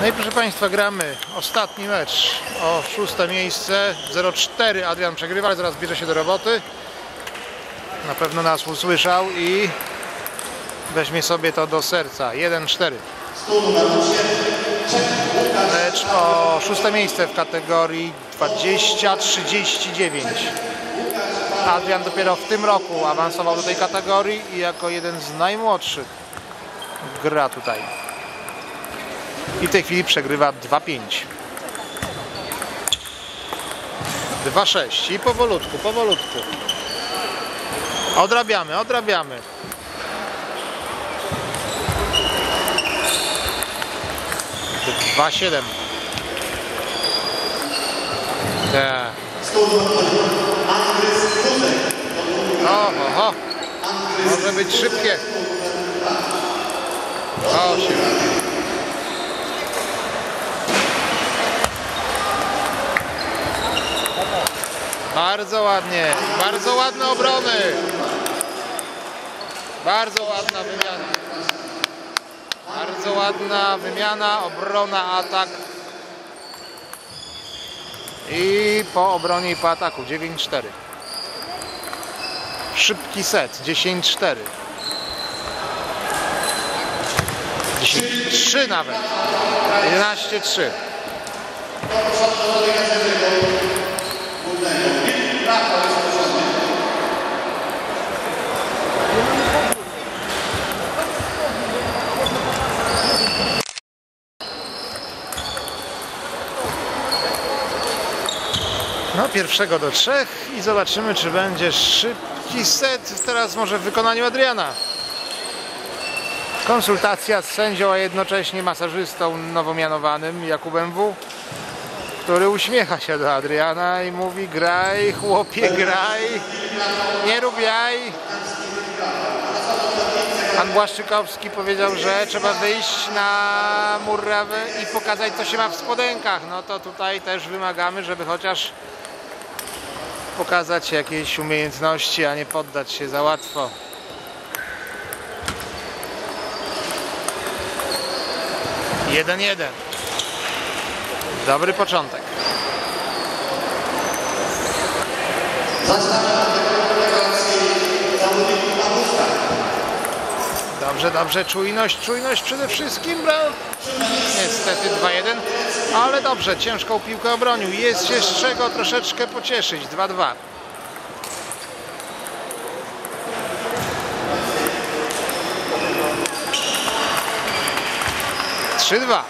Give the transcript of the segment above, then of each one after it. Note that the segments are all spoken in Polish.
No i proszę Państwa, gramy ostatni mecz o szóste miejsce. 0-4 Adrian przegrywa, ale zaraz bierze się do roboty. Na pewno nas usłyszał i weźmie sobie to do serca. 1-4. Lecz o szóste miejsce w kategorii 20-39. Adrian dopiero w tym roku awansował do tej kategorii i jako jeden z najmłodszych gra tutaj. I w tej chwili przegrywa 2-5. 2-6 i powolutku, powolutku. Odrabiamy, odrabiamy. Dwa siedem. Tak. Oho. Może być szybkie. Osiem. Bardzo ładnie, bardzo ładne obrony. Bardzo ładna wymiana. Bardzo ładna wymiana, obrona, atak. I po obronie i po ataku 9-4. Szybki set 10-4. 10-3 nawet. 11-3. No pierwszego do trzech i zobaczymy czy będzie szybki set teraz może w wykonaniu Adriana. Konsultacja z sędzią, a jednocześnie masażystą nowo mianowanym Jakubem W. Który uśmiecha się do Adriana i mówi graj chłopie graj, nie rób jaj. Pan Błaszczykowski powiedział, że trzeba wyjść na murawę i pokazać co się ma w spodenkach. No to tutaj też wymagamy, żeby chociaż pokazać jakieś umiejętności, a nie poddać się za łatwo. Jeden jeden. Dobry początek. Dobrze, dobrze, czujność, czujność przede wszystkim. Bra... Niestety 2-1, ale dobrze, ciężką piłkę obronił. Jest się z czego troszeczkę pocieszyć. 2-2. Trzy dwa.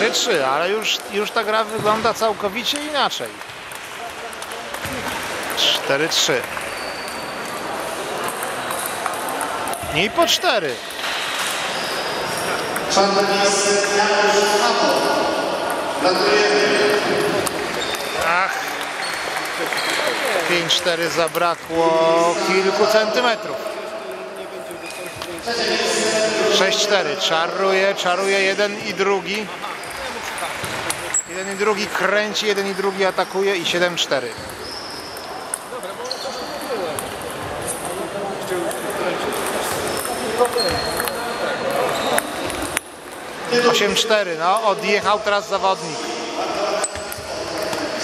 Trzy trzy, ale już, już ta gra wygląda całkowicie inaczej. 4-3. I po 4. Ach. 5-4 zabrakło kilku centymetrów. 6-4. Czaruje, czaruje jeden i drugi. Jeden i drugi kręci, jeden i drugi atakuje i 7-4. Osiem cztery, no odjechał teraz zawodnik.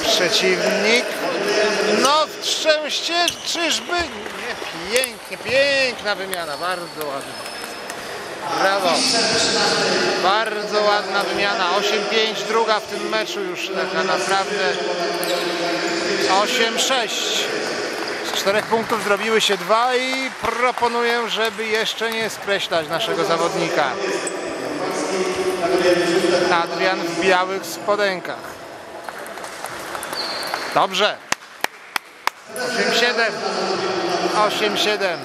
Przeciwnik. No szczęście, czyżby? Nie, pięknie, piękna wymiana, bardzo ładna. Brawo. Bardzo ładna wymiana. 8-5, druga w tym meczu już taka naprawdę 8-6. Z czterech punktów zrobiły się dwa i proponuję, żeby jeszcze nie skreślać naszego zawodnika. Adrian w białych spodenkach. Dobrze. 8-7. 8-7.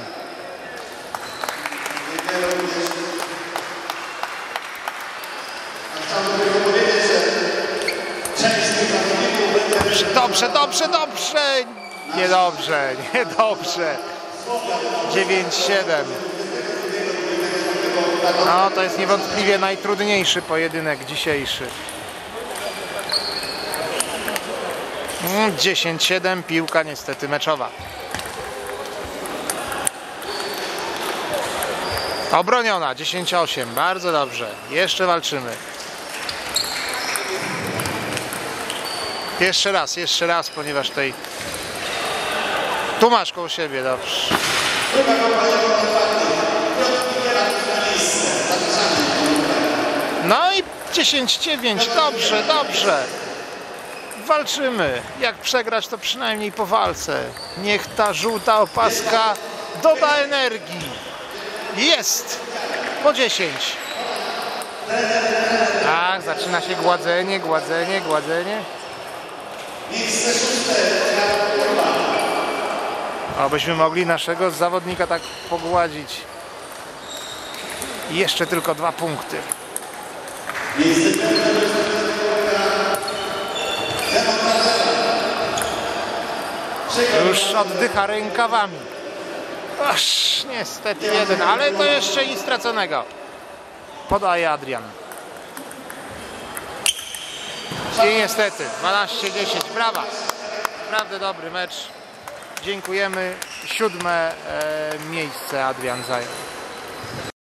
Dobrze, dobrze, dobrze. Niedobrze, niedobrze. 9-7. No, to jest niewątpliwie najtrudniejszy pojedynek dzisiejszy. Mm, 10-7, piłka niestety meczowa. Obroniona, 10-8, bardzo dobrze. Jeszcze walczymy. Jeszcze raz, jeszcze raz, ponieważ tej... Tu masz koło siebie, dobrze. No i 10-9, dobrze, dobrze. Walczymy. Jak przegrać, to przynajmniej po walce. Niech ta żółta opaska doda energii. Jest! Po 10. Tak, zaczyna się gładzenie, gładzenie, gładzenie. Abyśmy mogli naszego zawodnika tak pogładzić. Jeszcze tylko dwa punkty. Już oddycha rękawami. Aż niestety jeden, ale to jeszcze nic straconego. Podaje Adrian. I niestety 12-10. Brawa. Naprawdę dobry mecz. Dziękujemy. Siódme e, miejsce Adrian zajął.